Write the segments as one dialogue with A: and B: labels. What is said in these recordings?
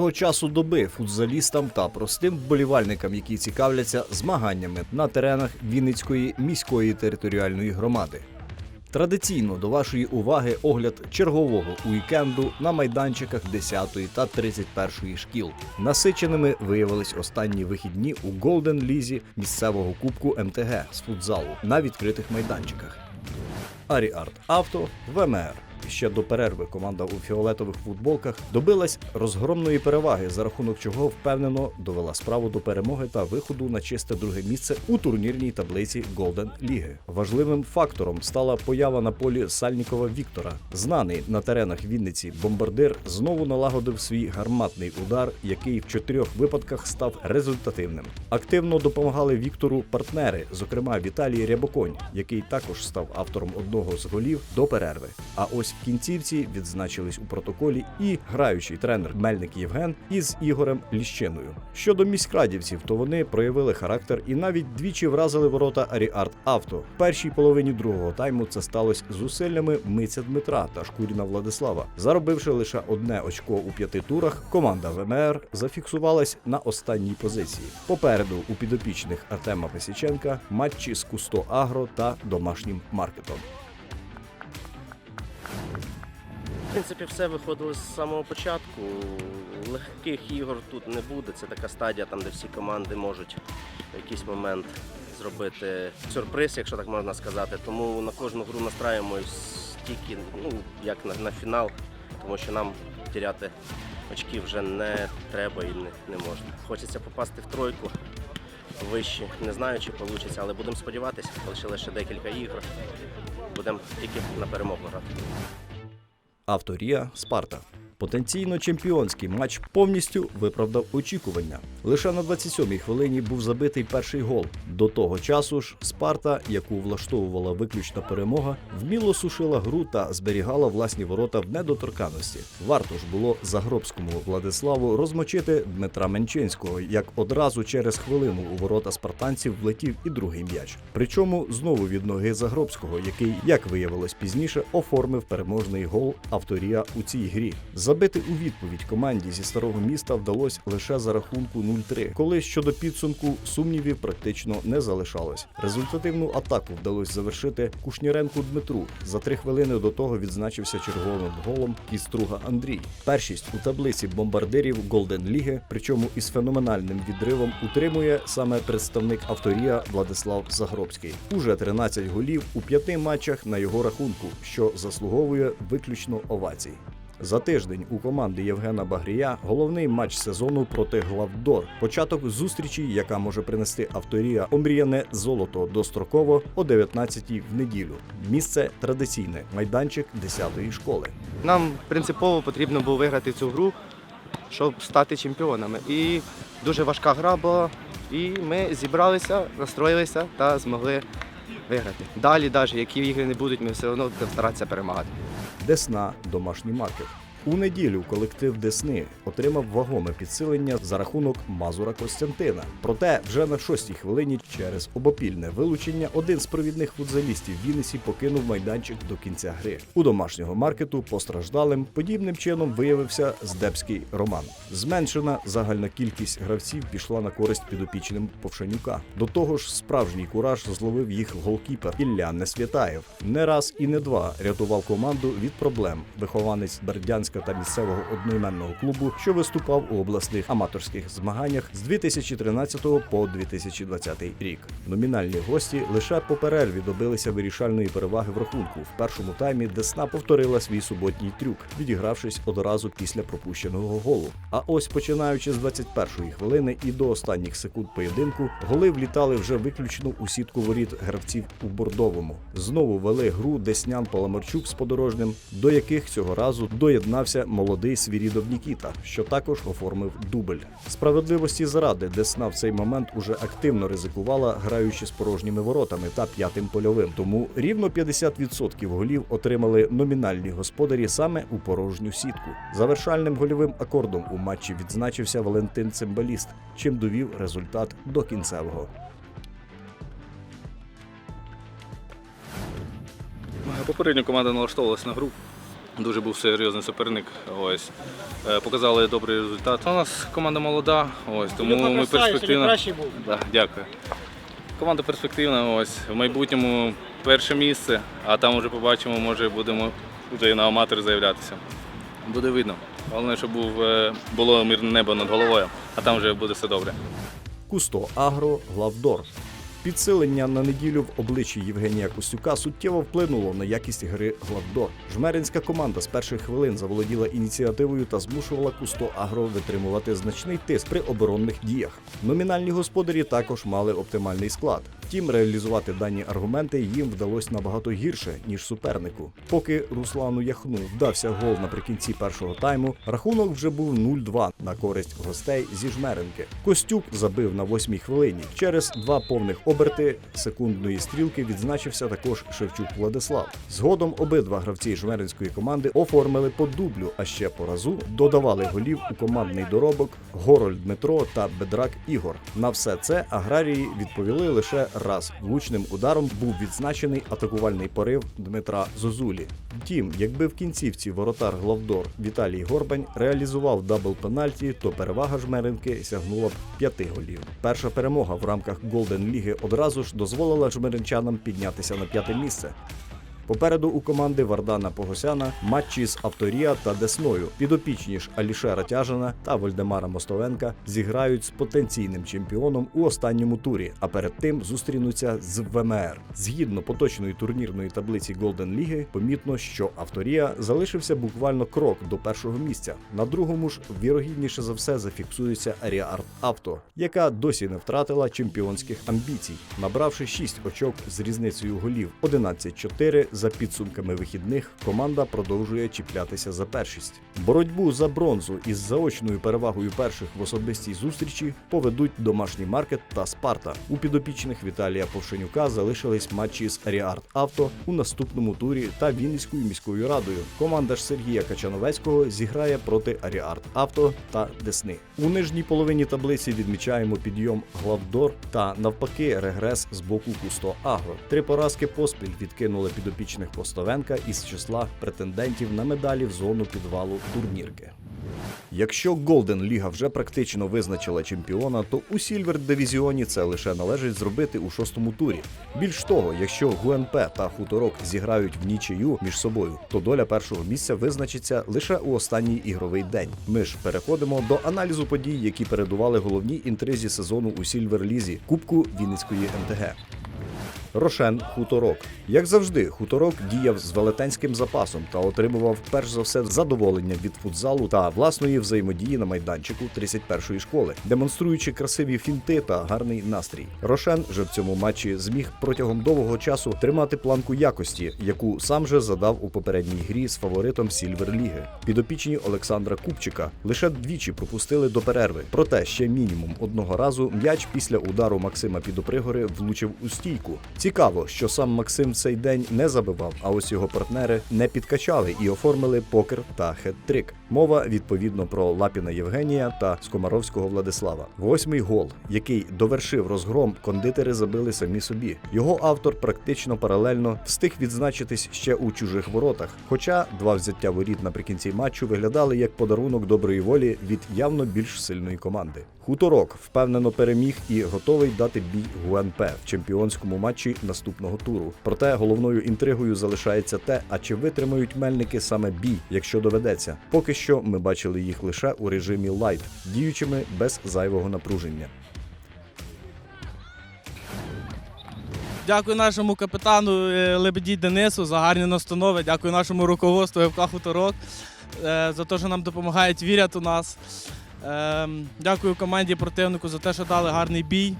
A: доброго часу доби футзалістам та простим вболівальникам, які цікавляться змаганнями на теренах Вінницької міської територіальної громади. Традиційно до вашої уваги огляд чергового уікенду на майданчиках 10 та 31 шкіл. Насиченими виявились останні вихідні у Голден Лізі місцевого кубку МТГ з футзалу на відкритих майданчиках. Аріарт Авто ВМР. Ще до перерви команда у фіолетових футболках добилась розгромної переваги, за рахунок чого впевнено довела справу до перемоги та виходу на чисте друге місце у турнірній таблиці Голден Ліги. Важливим фактором стала поява на полі Сальнікова Віктора. Знаний на теренах Вінниці бомбардир знову налагодив свій гарматний удар, який в чотирьох випадках став результативним. Активно допомагали Віктору партнери, зокрема Віталій Рябоконь, який також став автором одного з голів до перерви. А ось в кінцівці відзначились у протоколі і граючий тренер Мельник Євген із Ігорем Ліщиною. Щодо міськрадівців, то вони проявили характер і навіть двічі вразили ворота Аріарт Авто. В першій половині другого тайму це сталося зусиллями Миця Дмитра та Шкуріна Владислава. Заробивши лише одне очко у п'яти турах, команда ВМР зафіксувалась на останній позиції. Попереду у підопічних Артема Песіченка матчі з Кусто Агро та домашнім маркетом.
B: В принципі, все виходило з самого початку. Легких ігор тут не буде. Це така стадія, там, де всі команди можуть в якийсь момент зробити сюрприз, якщо так можна сказати. Тому на кожну гру настраюємось тільки ну, як на, на фінал, тому що нам тіряти очки вже не треба і не, не можна. Хочеться попасти в тройку вище. Не знаю, чи вийде, але будемо сподіватися. Лишилося ще декілька ігор. Будемо тільки на перемогу грати.
A: Авторія Спарта. Потенційно чемпіонський матч повністю виправдав очікування. Лише на 27-й хвилині був забитий перший гол. До того часу ж Спарта, яку влаштовувала виключна перемога, вміло сушила гру та зберігала власні ворота в недоторканості. Варто ж було Загробському Владиславу розмочити Дмитра Менчинського, як одразу через хвилину у ворота спартанців влетів і другий м'яч. Причому знову від ноги Загробського, який, як виявилось пізніше, оформив переможний гол авторія у цій грі. Забити у відповідь команді зі старого міста вдалося лише за рахунку 0-3, коли щодо підсумку сумнівів практично не залишалось. Результативну атаку вдалося завершити Кушніренку Дмитру. За три хвилини до того відзначився черговим голом Кіструга Андрій. Першість у таблиці бомбардирів Голден Ліги, причому із феноменальним відривом утримує саме представник авторія Владислав Загробський. Уже 13 голів у п'яти матчах на його рахунку, що заслуговує виключно овацій. За тиждень у команди Євгена Багрія головний матч сезону проти Главдор. Початок зустрічі, яка може принести авторія омріяне золото достроково о 19-й в неділю. Місце традиційне майданчик 10-ї школи.
C: Нам принципово потрібно було виграти цю гру, щоб стати чемпіонами. І дуже важка гра була. І ми зібралися, настроїлися та змогли виграти. Далі, навіть які ігри не будуть, ми все одно будемо старатися перемагати.
A: Десна домашній маркет. У неділю колектив Десни отримав вагоме підсилення за рахунок Мазура Костянтина. Проте вже на шостій хвилині через обопільне вилучення один з провідних футзалістів Вінниці покинув майданчик до кінця гри. У домашнього маркету постраждалим подібним чином виявився Здебський Роман. Зменшена загальна кількість гравців пішла на користь підопічним Повшанюка. До того ж, справжній кураж зловив їх голкіпер Ілля Несвятаєв. Не раз і не два рятував команду від проблем. Вихованець Бердянська та місцевого одноіменного клубу, що виступав у обласних аматорських змаганнях з 2013 по 2020 рік. Номінальні гості лише по перерві добилися вирішальної переваги в рахунку. В першому таймі Десна повторила свій суботній трюк, відігравшись одразу після пропущеного голу. А ось починаючи з 21-ї хвилини і до останніх секунд поєдинку, голи влітали вже виключно у сітку воріт гравців у бордовому. Знову вели гру Деснян Паламарчук з подорожним, до яких цього разу доєднався молодий Свірідов Нікіта, що також оформив дубль. Справедливості заради Десна в цей момент уже активно ризикувала, граючи з порожніми воротами та п'ятим польовим. Тому рівно 50% голів отримали номінальні господарі саме у порожню сітку. Завершальним гольовим акордом у матчі відзначився Валентин Цимбаліст, чим довів результат до кінцевого.
D: Попередньо команда налаштовувалась на гру. Дуже був серйозний суперник. Ось Е, показали добрий результат. У нас команда молода, ось тому ми перспективна. Да, дякую. Команда перспективна. Ось в майбутньому перше місце, а там вже побачимо, може будемо вже і на аматор заявлятися. Буде видно. Головне, щоб був, е, було мирне небо над головою, а там вже буде все добре.
A: Кусто Агро Главдор. Підсилення на неділю в обличчі Євгенія Костюка суттєво вплинуло на якість гри Главдор. Жмеринська команда з перших хвилин заволоділа ініціативою та змушувала Кусто Агро витримувати значний тиск при оборонних діях. Номінальні господарі також мали оптимальний склад. Втім, реалізувати дані аргументи їм вдалося набагато гірше ніж супернику. Поки Руслану Яхну вдався гол наприкінці першого тайму, рахунок вже був 0-2 на користь гостей зі жмеренки. Костюк забив на восьмій хвилині. Через два повних оберти секундної стрілки відзначився також Шевчук Владислав. Згодом обидва гравці жмеринської команди оформили по дублю, а ще по разу додавали голів у командний доробок Горольд Дмитро та Бедрак Ігор. На все це аграрії відповіли лише раз. Влучним ударом був відзначений атакувальний порив Дмитра Зозулі. Втім, якби в кінцівці воротар Главдор Віталій Горбань реалізував дабл пенальті, то перевага жмеринки сягнула б п'яти голів. Перша перемога в рамках Голден Ліги одразу ж дозволила жмеринчанам піднятися на п'яте місце. Попереду у команди Вардана Погосяна матчі з Авторія та Десною. Підопічні ж Алішера Тяжина та Вольдемара Мостовенка зіграють з потенційним чемпіоном у останньому турі, а перед тим зустрінуться з ВМР. Згідно поточної турнірної таблиці Голден Ліги, помітно, що Авторія залишився буквально крок до першого місця. На другому ж вірогідніше за все зафіксується Аріарт Авто, яка досі не втратила чемпіонських амбіцій, набравши 6 очок з різницею голів 11-4 за підсумками вихідних. Команда продовжує чіплятися за першість. Боротьбу за бронзу із заочною перевагою перших в особистій зустрічі поведуть домашній маркет та Спарта. У підопічних Віталія Повшенюка залишились матчі з Аріарт Авто у наступному турі та Вінницькою міською радою. Команда ж Сергія Качановецького зіграє проти Аріарт Авто та Десни. У нижній половині таблиці відмічаємо підйом Главдор та навпаки регрес з боку Кусто Агро. Три поразки поспіль відкинули підопічних Постовенка із числа претендентів на медалі в зону підвалу турнірки. Якщо Голден Ліга вже практично визначила чемпіона, то у Сільвер дивізіоні це лише належить зробити у шостому турі. Більш того, якщо ГУНП та Хуторок зіграють в нічию між собою, то доля першого місця визначиться лише у останній ігровий день. Ми ж переходимо до аналізу подій, які передували головній інтризі сезону у Сільвер Лізі Кубку Вінницької МТГ. Рошен Хуторок. Як завжди, хуторок діяв з велетенським запасом та отримував перш за все задоволення від футзалу та власної взаємодії на майданчику 31-ї школи, демонструючи красиві фінти та гарний настрій. Рошен же в цьому матчі зміг протягом довгого часу тримати планку якості, яку сам же задав у попередній грі з фаворитом Сільвер Ліги. Підопічні Олександра Купчика лише двічі пропустили до перерви. Проте ще мінімум одного разу м'яч після удару Максима Підопригори влучив у стійку. Цікаво, що сам Максим в цей день не забивав, а ось його партнери не підкачали і оформили покер та хет-трик. Мова відповідно про Лапіна Євгенія та Скомаровського Владислава. Восьмий гол, який довершив розгром, кондитери забили самі собі. Його автор практично паралельно встиг відзначитись ще у чужих воротах. Хоча два взяття воріт наприкінці матчу виглядали як подарунок доброї волі від явно більш сильної команди. Хуторок впевнено переміг і готовий дати бій ГУНП в чемпіонському матчі наступного туру. Проте головною інтригою залишається те, а чи витримають мельники саме бій, якщо доведеться. Поки що ми бачили їх лише у режимі лайт, діючими без зайвого напруження.
E: Дякую нашому капітану е, Лебеді Денису за гарні настанови. Дякую нашому руководству ФК Хуторок е, за те, що нам допомагають, вірять у нас. Е, Дякую команді противнику за те, що дали гарний бій.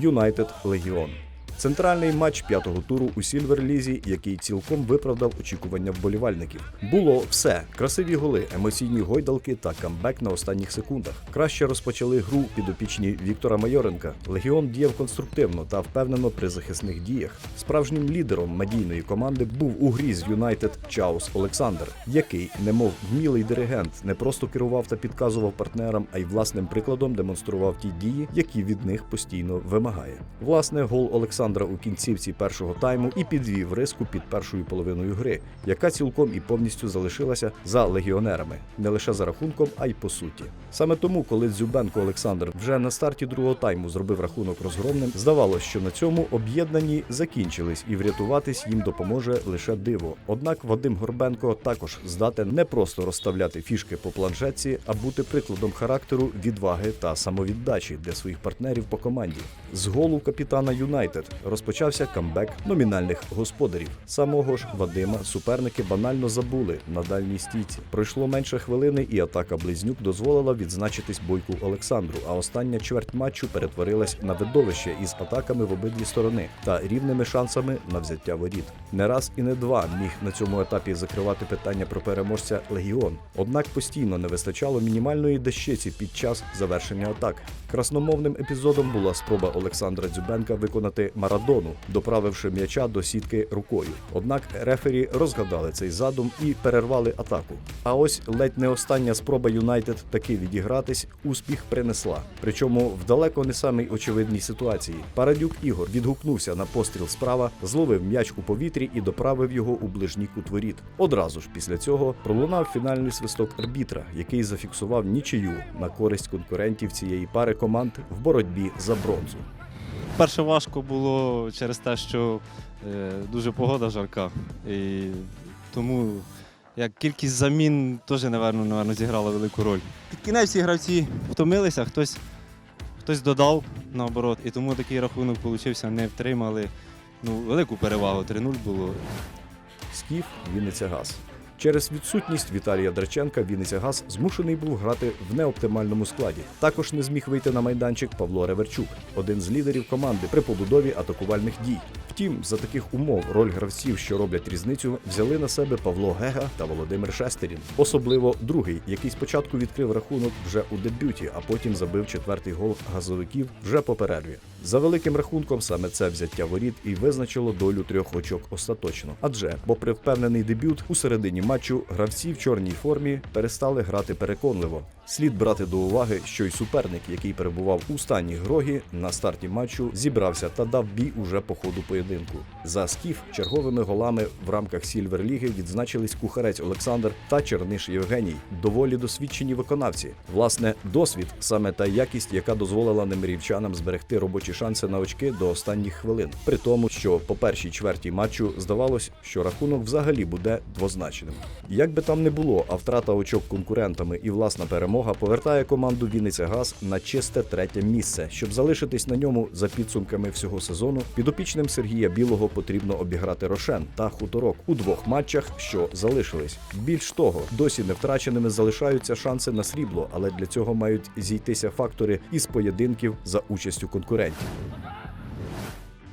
A: Юнайтед Легіон. Центральний матч п'ятого туру у Сільверлізі, який цілком виправдав очікування вболівальників. Було все: красиві голи, емоційні гойдалки та камбек на останніх секундах. Краще розпочали гру підопічні Віктора Майоренка. Легіон діяв конструктивно та впевнено при захисних діях. Справжнім лідером медійної команди був у грі з Юнайтед Чаус Олександр, який, немов вмілий диригент, не просто керував та підказував партнерам, а й власним прикладом демонстрував ті дії, які від них постійно вимагає. Власне, гол Олександра Олександра у кінцівці першого тайму і підвів риску під першою половиною гри, яка цілком і повністю залишилася за легіонерами не лише за рахунком, а й по суті. Саме тому, коли Дзюбенко Олександр вже на старті другого тайму зробив рахунок розгромним, здавалося, що на цьому об'єднані закінчились і врятуватись їм допоможе лише диво. Однак Вадим Горбенко також здатен не просто розставляти фішки по планшетці, а бути прикладом характеру, відваги та самовіддачі для своїх партнерів по команді. З голу капітана Юнайтед розпочався камбек номінальних господарів. Самого ж Вадима суперники банально забули на дальній стійці. Пройшло менше хвилини, і атака близнюк дозволила відзначитись бойку Олександру. А остання чверть матчу перетворилась на видовище із атаками в обидві сторони та рівними шансами на взяття воріт. Не раз і не два міг на цьому етапі закривати питання про переможця Легіон. Однак постійно не вистачало мінімальної дещиці під час завершення атак. Красномовним епізодом була спроба Олександра Дзюбенка виконати Марадону, доправивши м'яча до сітки рукою. Однак рефері розгадали цей задум і перервали атаку. А ось ледь не остання спроба Юнайтед таки відігратись успіх принесла. Причому в далеко не самій очевидній ситуації. Парадюк Ігор відгукнувся на постріл справа, зловив м'яч у повітрі і доправив його у ближній кут воріт. Одразу ж після цього пролунав фінальний свисток арбітра, який зафіксував нічию на користь конкурентів цієї пари команд в боротьбі за бронзу.
F: Перше важко було через те, що е, дуже погода жарка. І тому як кількість замін теж, напевно, напевно, зіграла велику роль. Під кінець всі гравці втомилися, хтось, хтось додав наоборот. І тому такий рахунок вийшов, не втримали. Ну, велику перевагу 3-0 було.
A: Скіф Вінниця Газ. Через відсутність Віталія Драченка Вінниця Газ змушений був грати в неоптимальному складі. Також не зміг вийти на майданчик Павло Реверчук, один з лідерів команди при побудові атакувальних дій. Втім, за таких умов роль гравців, що роблять різницю, взяли на себе Павло Гега та Володимир Шестерін. Особливо другий, який спочатку відкрив рахунок вже у дебюті, а потім забив четвертий гол газовиків вже по перерві. За великим рахунком, саме це взяття воріт і визначило долю трьох очок остаточно. Адже, попри впевнений дебют, у середині матчу гравці в чорній формі перестали грати переконливо. Слід брати до уваги, що й суперник, який перебував у стані грогі, на старті матчу зібрався та дав бій уже по ходу поєдинку. За скіф черговими голами в рамках Сільверліги відзначились кухарець Олександр та Черниш Євгеній, доволі досвідчені виконавці. Власне, досвід саме та якість, яка дозволила немирівчанам зберегти робочі шанси на очки до останніх хвилин. При тому, що по першій чверті матчу здавалось, що рахунок взагалі буде двозначним. Як би там не було, а втрата очок конкурентами і власна перемога повертає команду Вінниця Газ на чисте третє місце. Щоб залишитись на ньому за підсумками всього сезону, підопічним Сергія Білого потрібно обіграти Рошен та Хуторок у двох матчах, що залишились. Більш того, досі не втраченими залишаються шанси на срібло, але для цього мають зійтися фактори із поєдинків за участю конкурентів.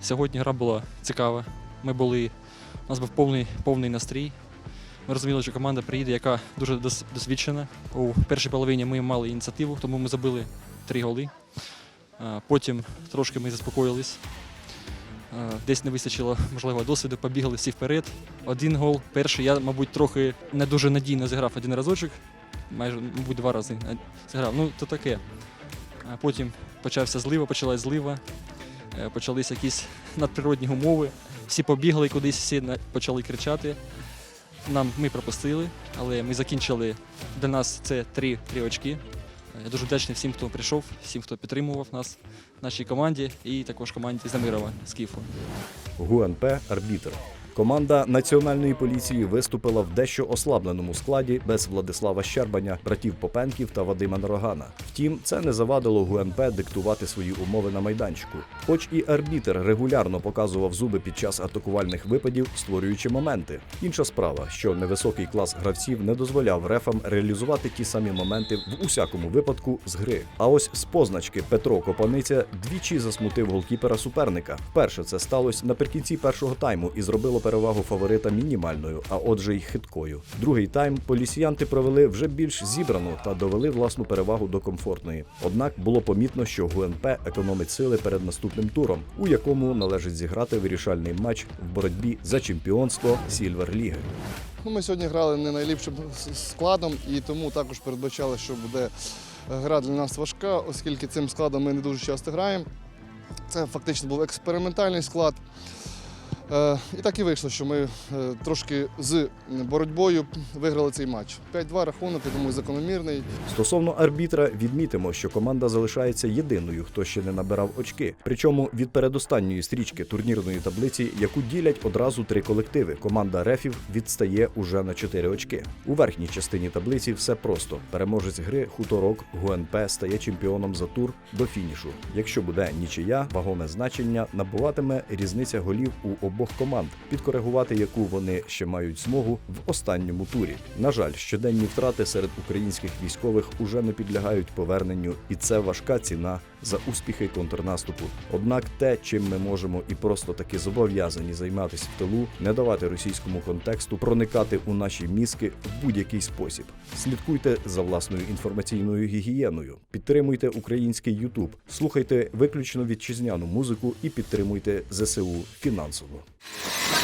G: Сьогодні гра була цікава. Ми були, у нас був повний, повний настрій. Ми розуміли, що команда приїде, яка дуже досвідчена. У першій половині ми мали ініціативу, тому ми забили три голи. Потім трошки ми заспокоїлись. Десь не вистачило, можливо, досвіду, побігли всі вперед. Один гол. Перший я, мабуть, трохи не дуже надійно зіграв один разочок, майже, мабуть, два рази зіграв. Ну, то таке. Потім почався злива, почалась злива. Е, почалися якісь надприродні умови. Всі побігли кудись, всі почали кричати. Нам ми пропустили, але ми закінчили для нас це три, три очки. Е, Я дуже вдячний всім, хто прийшов, всім, хто підтримував нас, нашій команді і також команді Замирова з Києва.
A: ГУНП Арбітр. Команда національної поліції виступила в дещо ослабленому складі без Владислава Щербаня, братів Попенків та Вадима Нарогана. Втім, це не завадило ГУНП диктувати свої умови на майданчику. Хоч і арбітр регулярно показував зуби під час атакувальних випадів, створюючи моменти. Інша справа, що невисокий клас гравців не дозволяв рефам реалізувати ті самі моменти в усякому випадку з гри. А ось з позначки Петро Копаниця двічі засмутив голкіпера суперника. Вперше це сталося наприкінці першого тайму і зробило перевагу фаворита мінімальною, а отже й хиткою. Другий тайм полісіянти провели вже більш зібрано та довели власну перевагу до комфортної. Однак було помітно, що ГУНП економить сили перед наступним туром, у якому належить зіграти вирішальний матч в боротьбі за чемпіонство Сільверліги.
H: Ну, ми сьогодні грали не найліпшим складом і тому також передбачали, що буде е, гра для нас важка, оскільки цим складом ми не дуже часто граємо. Це фактично був експериментальний склад. Е, І так і вийшло, що ми е, трошки з боротьбою виграли цей матч. 5-2 рахунок, я думаю, закономірний.
A: Стосовно арбітра, відмітимо, що команда залишається єдиною, хто ще не набирав очки. Причому від передостанньої стрічки турнірної таблиці, яку ділять одразу три колективи. Команда рефів відстає уже на 4 очки. У верхній частині таблиці все просто. Переможець гри хуторок ГУНП стає чемпіоном за тур до фінішу. Якщо буде нічия, вагоме значення набуватиме різниця голів у обох команд, підкоригувати яку вони ще мають змогу в останньому турі. На жаль, щоденні втрати серед українських військових уже не підлягають поверненню, і це важка ціна за успіхи контрнаступу. Однак те, чим ми можемо і просто таки зобов'язані займатися в тилу, не давати російському контексту проникати у наші мізки в будь-який спосіб. Слідкуйте за власною інформаційною гігієною, підтримуйте український Ютуб, слухайте виключно вітчизняну музику і підтримуйте ЗСУ фінансово. you.